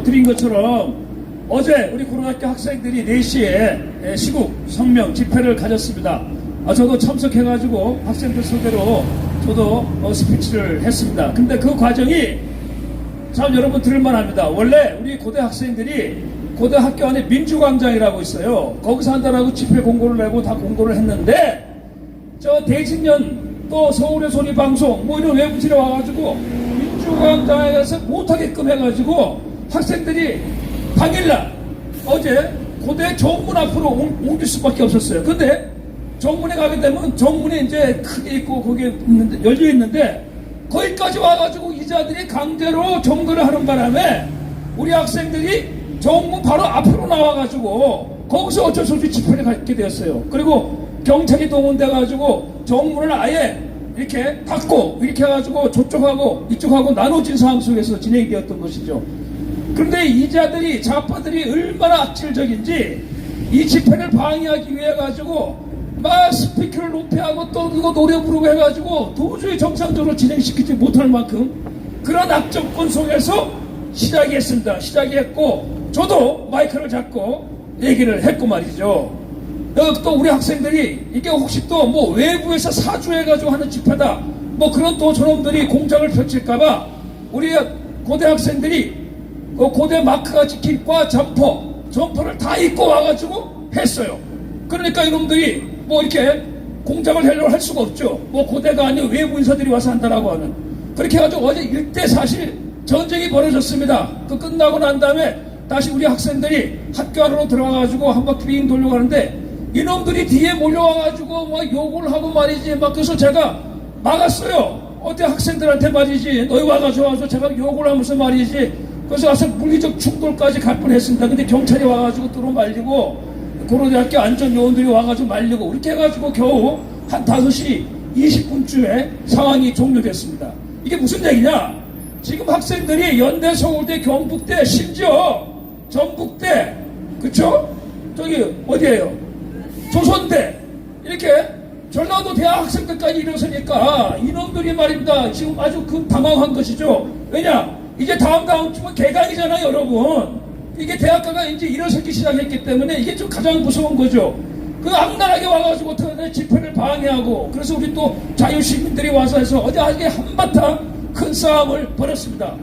또 드린 것처럼 어제 우리 고등학교 학생들이 4시에 시국 성명 집회를 가졌습니다. 아, 저도 참석해가지고 학생들 소개로 저도 어, 스피치를 했습니다. 근데 그 과정이 참 여러분 들을만 합니다. 원래 우리 고대 학생들이 고대 학교 안에 민주광장이라고 있어요. 거기서 한다라고 집회 공고를 내고 다 공고를 했는데 저 대진년 또 서울의 소리 방송 뭐 이런 외부지에 와가지고 민주광장에 가서 못하게끔 해가지고 학생들이 당일날 어제 고대 정문 앞으로 옮- 옮길 수밖에 없었어요. 근데 정문에 가게 되면 정문이 이제 크게 있고 거기에 있는데, 열려 있는데 거기까지 와가지고 이자들이 강제로 점거를 하는 바람에 우리 학생들이 정문 바로 앞으로 나와가지고 거기서 어쩔 수 없이 집회를 갖게 되었어요. 그리고 경찰이 동원돼가지고 정문을 아예 이렇게 닫고 이렇게 해가지고 저쪽하고 이쪽하고 나눠진 상황 속에서 진행이 되었던 것이죠. 그런데 이자들이 좌파들이 얼마나 악질적인지 이 집회를 방해하기 위해 가지고 막 스피커를 높여하고 또 누구 노래 부르고 해가지고 도저히 정상적으로 진행시키지 못할 만큼 그런 악정권 속에서 시작이 했습니다. 시작이 했고 저도 마이크를 잡고 얘기를 했고 말이죠. 어, 또 우리 학생들이 이게 혹시 또 뭐 외부에서 사주해가지고 하는 집회다 뭐 그런 또 저놈들이 공작을 펼칠까봐 우리 고대 학생들이 그 고대 마크가 찍힌 과 점퍼 점퍼를 다 입고 와가지고 했어요. 그러니까 이놈들이 뭐 이렇게 공작을 하려고 할 수가 없죠. 뭐 고대가 아니고 외부 인사들이 와서 한다라고 하는. 그렇게 해가지고 어제 일대 사실 전쟁이 벌어졌습니다. 그 끝나고 난 다음에 다시 우리 학생들이 학교 안으로 들어가가지고 한 바퀴 빙 돌려고 하는데 이놈들이 뒤에 몰려와가지고 막 욕을 하고 말이지 막 그래서 제가 막았어요. 어때 학생들한테 말이지 너희 와가지고 와서 제가 욕을 하면서 말이지 그래서 와서 물리적 충돌까지 갈 뻔했습니다. 근데 경찰이 와가지고 뚫어 말리고 고려대학교 안전요원들이 와가지고 말리고 이렇게 해가지고 겨우 한 5시 20분쯤에 상황이 종료됐습니다. 이게 무슨 얘기냐? 지금 학생들이 연대, 서울대, 경북대, 심지어 전북대, 그쵸? 저기 어디에요? 조선대 이렇게 전라도 대학 학생들까지 일어서니까 이놈들이 말입니다. 지금 아주 그 당황한 것이죠. 왜냐? 이제 다음 다음 주면 개강이잖아요, 여러분. 이게 대학가가 이제 일어서기 시작했기 때문에 이게 좀 가장 무서운 거죠. 그 악랄하게 와가지고 어떻게 집회를 방해하고 그래서 우리 또 자유시민들이 와서 해서 어제 아주 한바탕 큰 싸움을 벌였습니다.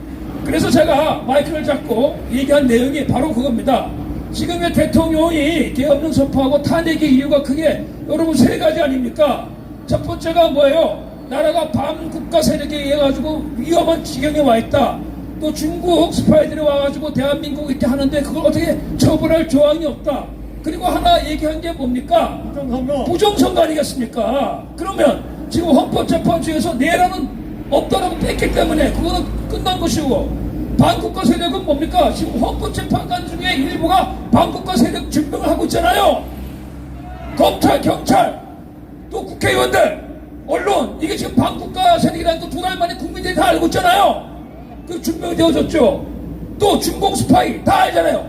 그래서 제가 마이크를 잡고 얘기한 내용이 바로 그겁니다. 지금의 대통령이 계엄령 선포하고 탄핵의 이유가 크게 여러분 세 가지 아닙니까? 첫 번째가 뭐예요? 나라가 반국가 세력에 의해 가지고 위험한 지경에 와 있다. 또 중국 스파이들이 와가지고 대한민국 이렇게 하는데 그걸 어떻게 처벌할 조항이 없다. 그리고 하나 얘기한 게 뭡니까? 부정선거. 부정선거 아니겠습니까? 그러면 지금 헌법재판소에서 내라는 없다라고 뺐기 때문에 그거는 끝난 것이고 반국가 세력은 뭡니까? 지금 헌법재판관 중에 일부가 반국가 세력 증명을 하고 있잖아요. 검찰, 경찰, 또 국회의원들, 언론 이게 지금 반국가 세력이라는 거 두 달 만에 국민들이 다 알고 있잖아요. 그 증명이 되어졌죠. 또 중공 스파이 다 알잖아요.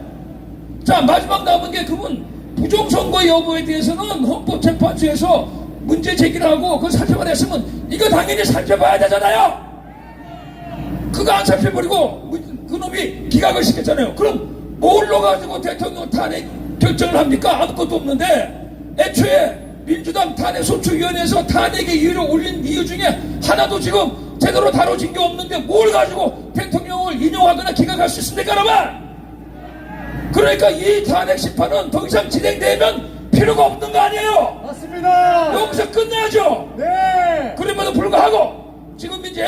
자 마지막 남은 게 그분 부정선거 여부에 대해서는 헌법재판소에서 문제 제기를 하고 그 살펴만 했으면 이거 당연히 살펴봐야 되잖아요. 그거 안 살펴버리고 그놈이 기각을 시켰잖아요. 그럼 뭘로 가지고 대통령 탄핵 결정을 합니까? 아무것도 없는데 애초에 민주당 탄핵소추위원회에서 탄핵의 이유를 올린 이유 중에 하나도 지금 제대로 다뤄진 게 없는데 뭘 가지고 대통령을 인용하거나 기각할 수 있습니까, 여러분? 그러니까 이 탄핵 심판은 더 이상 진행되면 필요가 없는 거 아니에요? 맞습니다. 여기서 끝내야죠. 네. 그럼에도 불구하고 지금 이제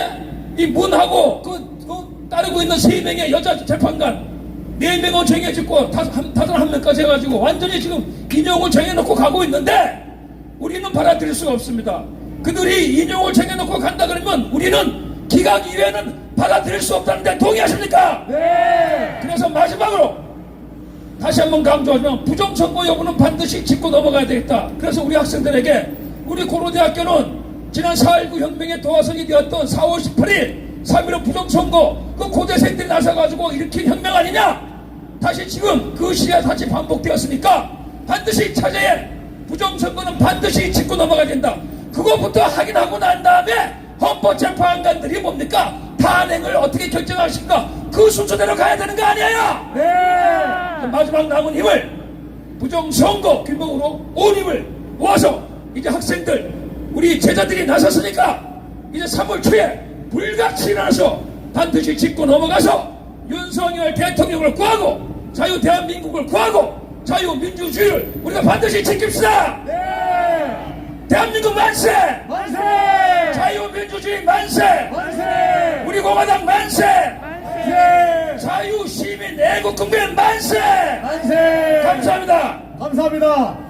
이 문하고 그, 그 따르고 있는 세 명의 여자 재판관 네 명은 정해졌고 다섯 한, 다섯 한 명까지 해가지고 완전히 지금 인용을 정해놓고 가고 있는데 우리는 받아들일 수가 없습니다. 그들이 인용을 정해놓고 간다 그러면 우리는 기각 이외에는 받아들일 수 없다는데 동의하십니까? 네. 그래서 마지막으로 다시 한번 강조하지만 부정선거 여부는 반드시 짚고 넘어가야 되겠다. 그래서 우리 학생들에게 우리 고려대학교는 지난 4.19 혁명의 도화선이 되었던 4월 18일 3.15 부정선거 그 고대생들이 나서가지고 일으킨 혁명 아니냐? 다시 지금 그 시야 다시 반복되었으니까 반드시 차제에 부정선거는 반드시 짚고 넘어가야 된다. 그거부터 확인하고 난 다음에 헌법재판관들이 뭡니까? 탄핵을 어떻게 결정하실까? 그 순서대로 가야 되는 거 아니에요? 네. 마지막 남은 힘을 부정선거 규명으로 온 힘을 모아서 이제 학생들 우리 제자들이 나섰으니까 이제 3월 초에 불같이 일어나서 반드시 짚고 넘어가서 윤석열 대통령을 구하고 자유 대한민국을 구하고 자유민주주의를 우리가 반드시 지킵시다 네. 대한민국 만세 만세. 자유민주주의 만세 만세. 우리 공화당 만세 만세. 자유시민 애국국민 만세 만세. 감사합니다 감사합니다.